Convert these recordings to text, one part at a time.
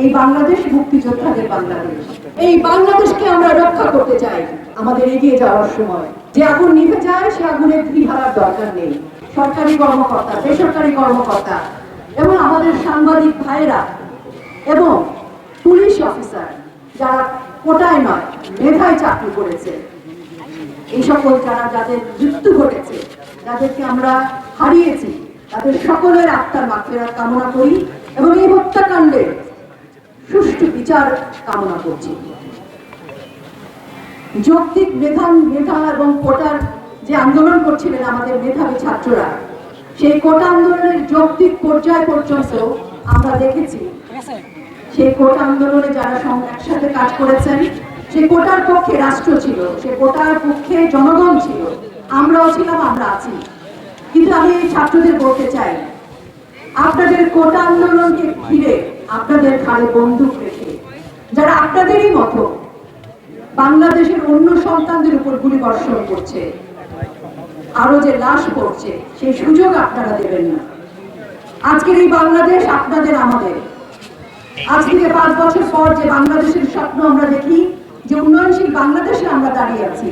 এই বাংলাদেশ মুক্তিযোদ্ধাদের বাংলাদেশ। এই বাংলাদেশকে আমরা রক্ষা করতে চাই আমাদের এগিয়ে যাওয়ার সময়। যে আগুন নিভে যায়, সে আগুনের ধি হারার দরকার নেই। সরকারি কর্মকর্তা, বেসরকারি কর্মকর্তা এবং আমাদের সাংবাদিক ভাইরা এবং পুলিশ অফিসার যারা কোটায় নয়, মেধায় চাকরি করেছে। এই সকল যারা যাদের মৃত্যু ঘটেছে, যাদেরকে আমরা হারিয়েছি, তাদের সকলের আত্মার মাফেরাত কামনা করি এবং এই হত্যাকাণ্ডের সুষ্ঠু বিচার কামনা করছি। যৌক্তিক মেধান মেধা এবং কোটার যে আন্দোলন করছিলেন আমাদের মেধাবী ছাত্ররা, সেই কোটা আন্দোলনের যৌক্তিক পর্যায় পর্যন্ত আমরা দেখেছি। সেই কোটা আন্দোলনে যারা একসাথে কাজ করেছেন, সেই কোটার পক্ষে রাষ্ট্র ছিল সে কোটার পক্ষে জনগণ ছিল, আমরাও ছিলাম, আমরা আছি। কিন্তু আমি এই ছাত্রদের বলতে চাই, আপনাদের কোটা আন্দোলনকে ঘিরে আপনাদের ঘাড়ে বন্দুক রেখে, যারা আপনাদেরই মতো বাংলাদেশের অন্য সন্তানদের উপর গুলি বর্ষণ করছে আরও যে লাশ পড়ছে, সেই সুযোগ আপনারা দেবেন না। আজকের এই বাংলাদেশ আপনাদের আমাদের। আজ থেকে পাঁচ বছর পর যে বাংলাদেশের স্বপ্ন আমরা দেখি, যে উন্নয়নশীল বাংলাদেশে আমরা দাঁড়িয়ে আছি,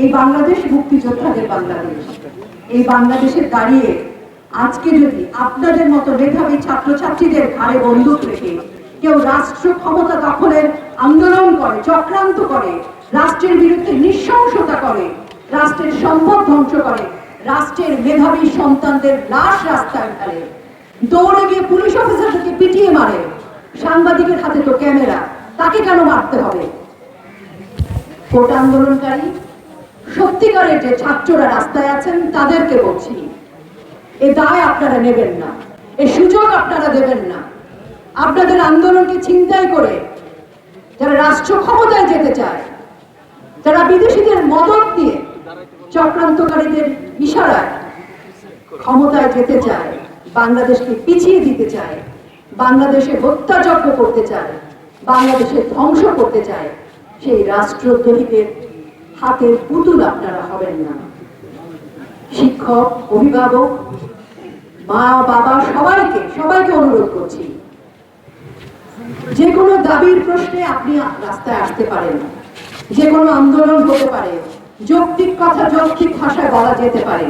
এই বাংলাদেশ মুক্তিযোদ্ধাদের বাংলাদেশ। এই বাংলাদেশে দাঁড়িয়ে আজকে যদি আপনাদের মতো মেধাবী ছাত্রছাত্রীদের ঘাড়ে বন্দুক রেখে কেউ রাষ্ট্র ক্ষমতা দখলের আন্দোলন করে, চক্রান্ত করে, রাষ্ট্রের বিরুদ্ধে নৃশংসতা করে, রাষ্ট্রের সম্পদ ধ্বংস করে, রাষ্ট্রের মেধাবী সন্তানদের লাশ রাস্তায় ফেলে দৌড়ে গিয়ে পুলিশ অফিসারকে পিটিয়ে মারে, সাংবাদিকের হাতে তো ক্যামেরা, তাকে কেন মারতে হবে? কোটা আন্দোলনকারী, সত্যিকারের যে ছাত্ররা রাস্তায় আছেন, তাদেরকে বলছি এ দায় আপনারা নেবেন না, এ সুযোগ আপনারা দেবেন না। আপনাদের আন্দোলনকে চিন্তাই করে যারা রাষ্ট্র ক্ষমতায় যেতে চায়, যারা বিদেশিদের মদত দিয়ে চক্রান্তকারীদের ইশারায় ক্ষমতায় যেতে চায়, বাংলাদেশকে পিছিয়ে দিতে চায়, বাংলাদেশে হত্যাযজ্ঞ করতে চায়, বাংলাদেশে ধ্বংস করতে চায়, সেই রাষ্ট্রদ্রোহীদের হাতের পুতুল আপনারা হবেন না। শিক্ষক, অভিভাবক, মা, বাবা, সবাইকে সবাইকে অনুরোধ করছি। যে কোনো দাবির প্রশ্নে আপনি রাস্তায় আসতে পারেন। যে কোনো আন্দোলন হতে পারে। যৌক্তিক কথা, যৌক্তিক ভাষায় বলা যেতে পারে।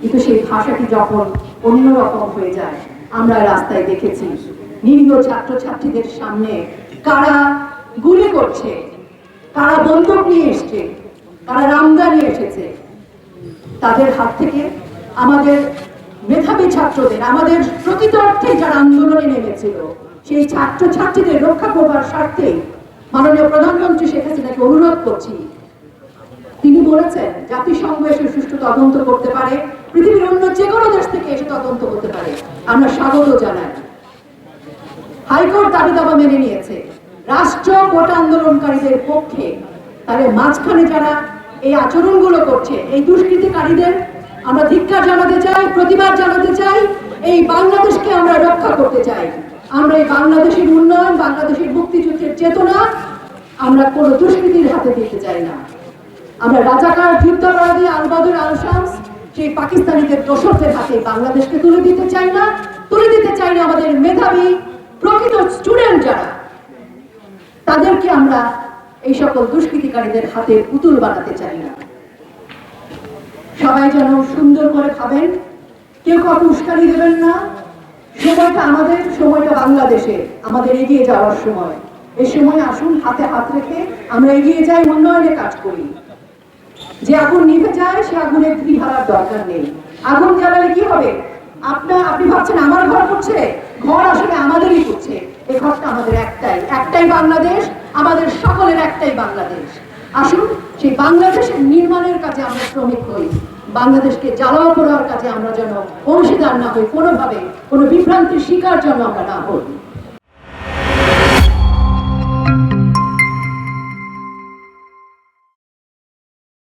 কিন্তু সেই ভাষাটি যখন অন্যরকম হয়ে যায়, আমরা রাস্তায় দেখেছি নিরীহ ছাত্রছাত্রীদের সামনে কারা গুলি করছে, কারা বন্দুক নিয়ে এসছে, কারা রামদা নিয়ে এসেছে তাদের হাত থেকে আমাদের মেধাবী ছাত্রদের, আমাদের প্রকৃত অর্থে যারা আন্দোলনে নেমেছিল, সেই ছাত্র ছাত্রীদের রক্ষা করবার স্বার্থে মাননীয় প্রধানমন্ত্রী শেখ হাসিনাকে অনুরোধ করছি। তিনি বলেছেন, জাতিসংঘ এসে সুষ্ঠু তদন্ত করতে পারে, পৃথিবীর অন্য যে কোনো দেশ থেকে এসে তদন্ত করতে পারে। আমরা স্বাগত জানাই। হাইকোর্ট দাবি দাবা মেনে নিয়েছে। রাষ্ট্র কোটা আন্দোলনকারীদের পক্ষে তাদের মাঝখানে যারা এই আচরণগুলো করছে। এই দুষ্কৃতিকারীদের আমরা ধিক্কার জানাতে চাই, প্রতিবাদ জানাতে চাই, এই বাংলাদেশকে আমরা রক্ষা করতে চাই। আমরা এই বাংলাদেশের উন্নয়ন, বাংলাদেশের মুক্তিযুদ্ধের চেতনা আমরা কোনো দুষ্কৃতির হাতে দিতে চাই না। আমরা রাজাকার যুদ্ধাপরাধী আলবাদুর আল শামস সেই পাকিস্তানিদের দোষরদের হাতে বাংলাদেশকে তুলে দিতে চাই না। তুলে দিতে চাই না আমাদের মেধাবী, প্রকৃত স্টুডেন্ট যারা। তাদেরকে আমরা এই সকল দুষ্কৃতিকারীদের হাতে পুতুল বানাতে চাই না। সবাই যেন সুন্দর করে খাবেন, কেউ কাউকে উস্কানি দেবেন না। সময়টা আমাদের, সময়টা বাংলাদেশে। আমাদের এগিয়ে যাওয়ার সময়। এই সময় আসুন, হাতে হাত রেখে আমরা এগিয়ে যাই, উন্নয়নে কাজ করি। যে আগুন নিভে যায়, সে আগুনের ধি হারার দরকার নেই। আগুন জ্বালালে কি হবে? আপনার আপনি ভাবছেন আমার ঘর করছে? ঘর আসলে আমাদেরই করছে। এই ঘরটা আমাদের একটাই একটাই বাংলাদেশ। আমাদের সকলের একটাই বাংলাদেশ। আসুন, সেই বাংলাদেশের নির্মাণের কাজে আমরা শ্রমিক হই। বাংলাদেশকে জ্বালাও করার কাজে আমরা যেন অংশীদার না হই, কোনোভাবে কোনো বিভ্রান্তির শিকার যেন আমরা না হই।